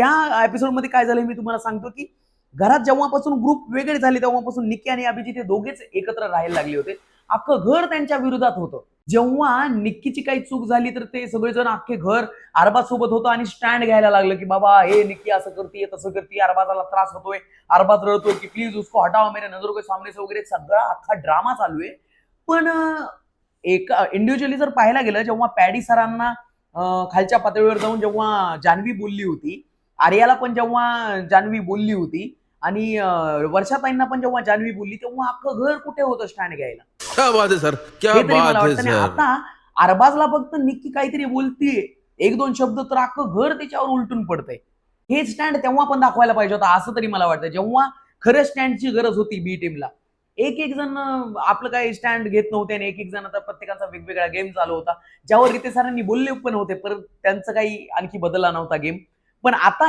त्या एपिसोडमध्ये काय झालं मी तुम्हाला सांगतो की घरात जेव्हापासून ग्रुप वेगळे झाले तेव्हापासून निक्की आणि अभिजित हे दोघेच एकत्र राहायला लागले होते. अख्खं घर त्यांच्या विरोधात होतं. जेव्हा निक्कीची काही चूक झाली तर ते सगळेजण अख्खे घर अरबाज सोबत होतं आणि स्टँड घ्यायला लागलं की बाबा हे निक्की असं करते तसं करते अरबाजाला त्रास होतोय अरबाज रडतोय की प्लीज उसको हटावा मेरे नजर के सामने से वगैरे सगळा अख्खा ड्रामा चालू आहे. पण एका इंडिव्हिज्युअली जर पाहायला गेलं जेव्हा पॅडी सरांना खालच्या पातळीवर जाऊन जेव्हा जान्हवी बोलली होती आर्याला पण जेव्हा जान्हवी बोलली होती आणि वर्षाताईंना पण जेव्हा जान्हवी बोलली तेव्हा अख्खं घर कुठे होतं स्टँड घ्यायला? क्या बात है सर क्या हे तरी बात मला है वाटतं आणि सर. आता अरबाजला फक्त निक्की काहीतरी बोलतीये. एक दोन शब्द तर अख्खं घर त्याच्यावर उलटून पडतंय. हे स्टँड तेव्हा पण दाखवायला पाहिजे होतं असं तरी मला वाटतं. जेव्हा खरं स्टँडची गरज होती बी टीमला एक एक जण आपलं काही स्टँड घेत नव्हते आणि एक एक जण आता प्रत्येकाचा वेगवेगळा गेम चालू होता. ज्यावर रिते सरांनी बोलले पण होते परत त्यांचं काही आणखी बदलला नव्हता गेम. पण आता